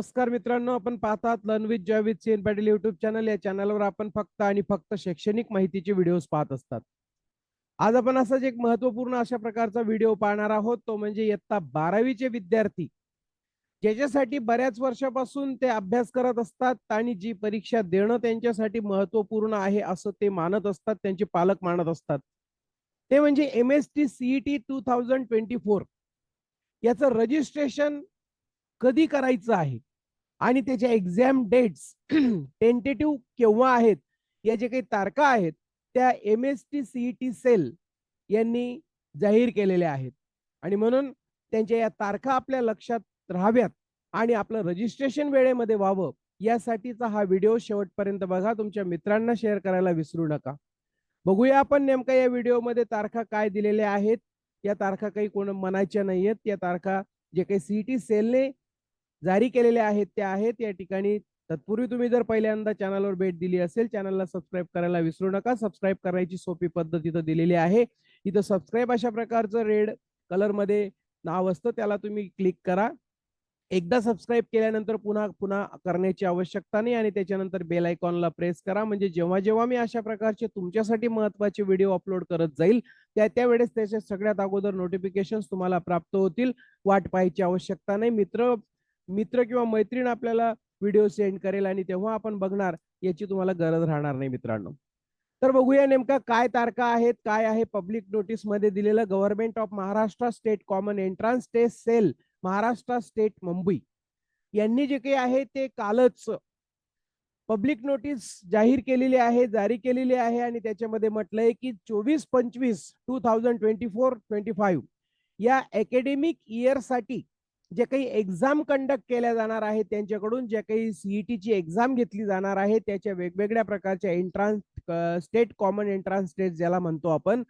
नमस्कार मित्रांनो आपण पाहतात learn with joy with Sen Patil YouTube channel या चॅनलवर आपण फक्त आणि फक्त शैक्षणिक माहितीचे व्हिडिओज पाहत असतात. आज आपण असाच एक महत्त्वपूर्ण अशा प्रकारचा व्हिडिओ पाहणार आहोत. तो म्हणजे इयत्ता बारावीचे विद्यार्थी ज्याच्यासाठी बऱ्याच वर्षापासून ते अभ्यास करत असतात आणि जी परीक्षा देणं त्यांच्यासाठी महत्त्वपूर्ण आहे असं ते मानत असतात त्यांचे पालक मानत असतात. ते म्हणजे M S T CET two thousand twenty four याचं रजिस्ट्रेशन कधी करायचं आहे? आणि त्याच्या एक्झाम डेट्स टेंटेटिव्ह केव्हा आहेत या जे काही तारखा आहेत त्या M S T CET cell यांनी जाहीर केलेल्या आहेत. आणि म्हणून त्यांच्या या तारखा आपल्या लक्षात राहाव्यात आणि आपलं रजिस्ट्रेशन वेळेमध्ये व्हावं यासाठीचा हा व्हिडिओ शेवटपर्यंत बघा. तुमच्या मित्रांना शेअर करायला विसरू नका. बघूया आपण नेमका या व्हिडिओमध्ये तारखा काय दिलेल्या आहेत. या तारखा काही कोण म्हणायच्या नाहीयेत. या तारखा जे काही सीईटी सेलने जारी केलेल्या आहेत त्या आहेत. या ठिकाणी तत्पूर्वी तुम्ही जर पहिल्यांदा चॅनलवर भेट दिली असेल चॅनलला सबस्क्राईब करायला विसरू नका. सबस्क्राईब करायची सोपी पद्धत इथं दिलेली आहे. इथं सबस्क्राईब अशा प्रकारचं रेड कलरमध्ये नाव असतं त्याला तुम्ही क्लिक करा. एकदा सबस्क्राईब केल्यानंतर पुन्हा पुन्हा करण्याची आवश्यकता नाही आणि त्याच्यानंतर बेल आयकॉनला प्रेस करा. म्हणजे जेव्हा जेव्हा मी अशा प्रकारचे तुमच्यासाठी महत्त्वाचे व्हिडिओ अपलोड करत जाईल त्या त्यावेळेस त्याचे सगळ्यात अगोदर नोटिफिकेशन तुम्हाला प्राप्त होतील. वाट पाहायची आवश्यकता नाही. मित्र मित्र किंवा मैत्रीण आपल्याला व्हिडिओ सेंड करेल आणि तेव्हा आपण बघणार याची तुम्हाला गरज राहणार नाही मित्रांनो. तर बघूया नेमका काय तारखा आहेत काय आहे पब्लिक नोटीसमध्ये दिलेलं government of Maharashtra state common entrance test cell Maharashtra state Mumbai. यांनी जे काही आहे ते कालच पब्लिक नोटीस जाहीर केलेली आहे जारी केलेली आहे आणि त्याच्यामध्ये म्हटलंय की चोवीस पंचवीस two thousand twenty four twenty five या अकॅडमिक इयरसाठी जे काही एक्झाम कंडक्ट केल्या जाणार आहेत त्यांच्याकडून जे काही सीईटीची एक्झाम घेतली जाणार आहे त्याच्या वेगवेगळ्या प्रकारच्या entrance state common entrance test ज्याला म्हणतो आपण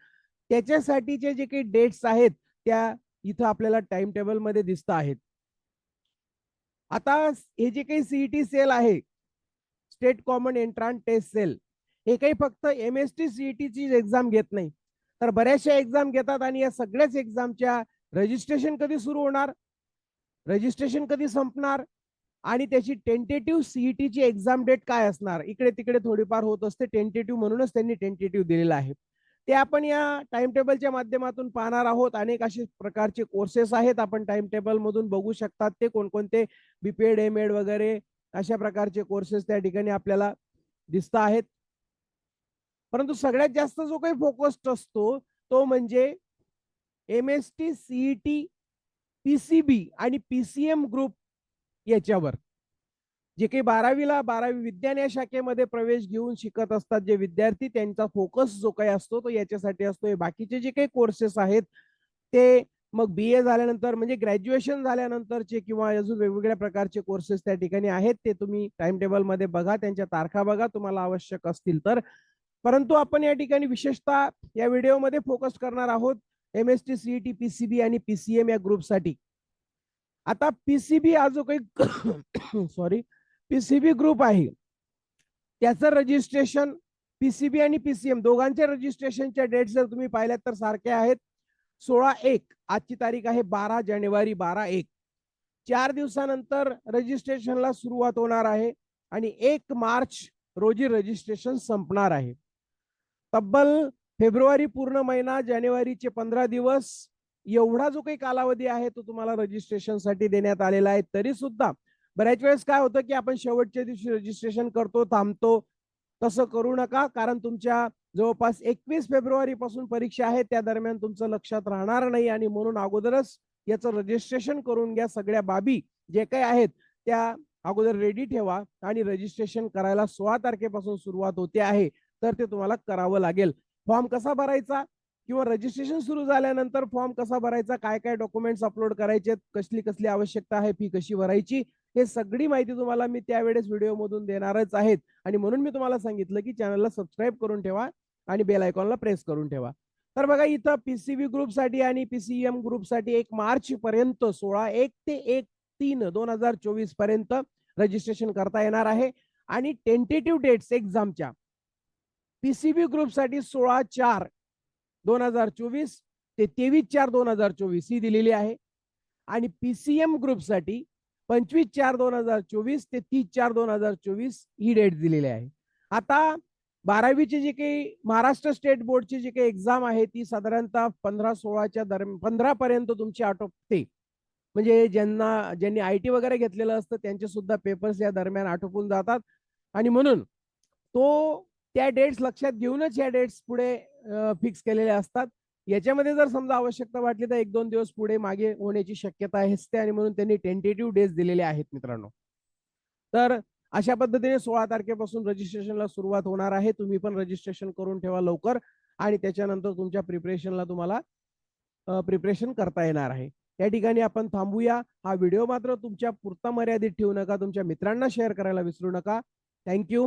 त्याच्यासाठीचे जे काही डेट्स आहेत त्या इथं आपल्याला टाइम टेबलमध्ये दिसत आहेत. आता हे जे काही सीईटी सेल आहे state common entrance test cell हे काही फक्त एम एस टी सीईटीची एक्झाम घेत नाही. तर बऱ्याचशा एक्झाम घेतात आणि या सगळ्याच एक्झामच्या रजिस्ट्रेशन कधी सुरू होणार? रजिस्ट्रेशन कधी संपणार? आणि त्याची टेंटेटिव्ह सीईटीची एक्झाम डेट काय असणार? इकडे तिकडे थोडीफार होत असते टेंटेटिव्ह म्हणूनच त्यांनी टेंटेटिव्ह दिलेलं आहे. ते आपण या टाइम टेबलच्या माध्यमातून पाहणार आहोत. अनेक असे प्रकारचे कोर्सेस आहेत. आपण टाइम टेबल मधून बघू शकतात ते कोणकोणते बीपीएड एम एड वगैरे अशा प्रकारचे कोर्सेस त्या ठिकाणी आपल्याला दिसत आहेत. परंतु सगळ्यात जास्त जो काही फोकस्ड असतो तो म्हणजे M S T CET PCB आणि पीसीएम ग्रुप याच्यावर. जे काही बारावीला बारावी विज्ञान या शाखेमध्ये प्रवेश घेऊन शिकत असतात जे विद्यार्थी त्यांचा फोकस जो काही असतो तो याच्यासाठी असतो. बाकीचे जे काही कोर्सेस आहेत ते मग बी ए झाल्यानंतर म्हणजे ग्रॅज्युएशन झाल्यानंतरचे किंवा अजून वेगवेगळ्या प्रकारचे कोर्सेस त्या ठिकाणी आहेत ते तुम्ही टाइम टेबलमध्ये बघा त्यांच्या तारखा बघा तुम्हाला आवश्यक असतील तर. परंतु आपण या ठिकाणी विशेषतः या व्हिडिओमध्ये फोकस करणार आहोत. M S T CET PCB आणि पीसीएम या ग्रुपसाठी आता पीसीबी हा जो काही सॉरी पीसीबी ग्रुप आहे. त्याचं रजिस्ट्रेशन पीसीबी आणि पीसीएम दोघांच्या रजिस्ट्रेशनच्या डेट जर तुम्ही पाहिल्यात तर सारख्या आहेत. सोळा एक आजची तारीख आहे बारा जानेवारी बारा एक. चार दिवसानंतर रजिस्ट्रेशनला सुरुवात होणार आहे आणि एक मार्च रोजी रजिस्ट्रेशन संपणार आहे. तब्बल फेब्रुवारी पूर्ण महिना जानेवारीचे पंधरा दिवस एवढा जो काही कालावधी आहे तो तुम्हाला रजिस्ट्रेशनसाठी देण्यात आलेला आहे. तरी सुद्धा बऱ्याच वेळेस काय होतं की आपण शेवटच्या दिवशी रजिस्ट्रेशन करतो थांबतो तसं करू नका. कारण तुमच्या जवळपास एकवीस फेब्रुवारी पासून परीक्षा आहे त्या दरम्यान तुमचं लक्षात राहणार नाही आणि म्हणून अगोदरच याचं रजिस्ट्रेशन करून घ्या. सगळ्या बाबी जे काही आहेत त्या अगोदर रेडी ठेवा आणि रजिस्ट्रेशन करायला सोळा तारखेपासून सुरुवात होते आहे तर ते तुम्हाला करावं लागेल. फॉर्म कसा भरायचा? किंवा रजिस्ट्रेशन सुरू झाल्यानंतर फॉर्म कसा भरायचा? काय काय डॉक्युमेंट्स अपलोड करायचे कसली कसली आवश्यकता आहे? फी कशी भरायची? हे सगळी माहिती तुम्हाला मी त्यावेळेस व्हिडिओ मधून देणारच आहेत. आणि म्हणून मी तुम्हाला सांगितलं की चॅनलला सबस्क्राईब करून ठेवा आणि बेल आयकॉनला प्रेस करून ठेवा. तर बघा इथं पीसीबी ग्रुपसाठी आणि पीसीएम ग्रुपसाठी एक मार्च पर्यंत सोळा एक ते एक तीन दोन हजार चोवीसपर्यंत रजिस्ट्रेशन करता येणार आहे. आणि टेंटेटिव्ह डेट्स एक्झामच्या पीसीबी ग्रुपसाठी सोळा चार दोन हजार चोवीस ते तेवीस चार दोन हजार चोवीस ही दिलेली आहे. आणि पीसीएम ग्रुपसाठी पंचवीस चार दोन हजार चोवीस ते तीस चार दोन हजार चोवीस ही डेट दिलेली आहे. आता बारावीची जी काही महाराष्ट्र स्टेट बोर्डची जी काही एक्झाम आहे ती साधारणतः पंधरा सोळाच्या दरम्यान पंधरा पर्यंत तुमची आटोपते. म्हणजे ज्यांना ज्यांनी आय टी वगैरे घेतलेलं असतं त्यांचे सुद्धा पेपर्स या दरम्यान आटोपून जातात. आणि म्हणून तो त्या डेट्स लक्षात घेऊनच या डेट्स पुढे फिक्स केलेल्या असतात. याच्यामध्ये जर समजा आवश्यकता वाटली तर एक दोन दिवस पुढे मागे होण्याची शक्यता असते आणि म्हणून त्यांनी टेंटेटिव्ह डेज दिलेले आहेत मित्रांनो. तर अशा पद्धतीने सोळा तारखेपासून रजिस्ट्रेशनला सुरुवात होणार आहे. तुम्ही पण रजिस्ट्रेशन करून ठेवा लवकर आणि त्याच्यानंतर तुमच्या प्रिपरेशनला तुम्हाला प्रिपरेशन करता येणार आहे. त्या ठिकाणी आपण थांबूया. हा व्हिडिओ मात्र तुमच्या पुरता मर्यादित ठेवू नका. तुमच्या मित्रांना शेअर करायला विसरू नका. थँक्यू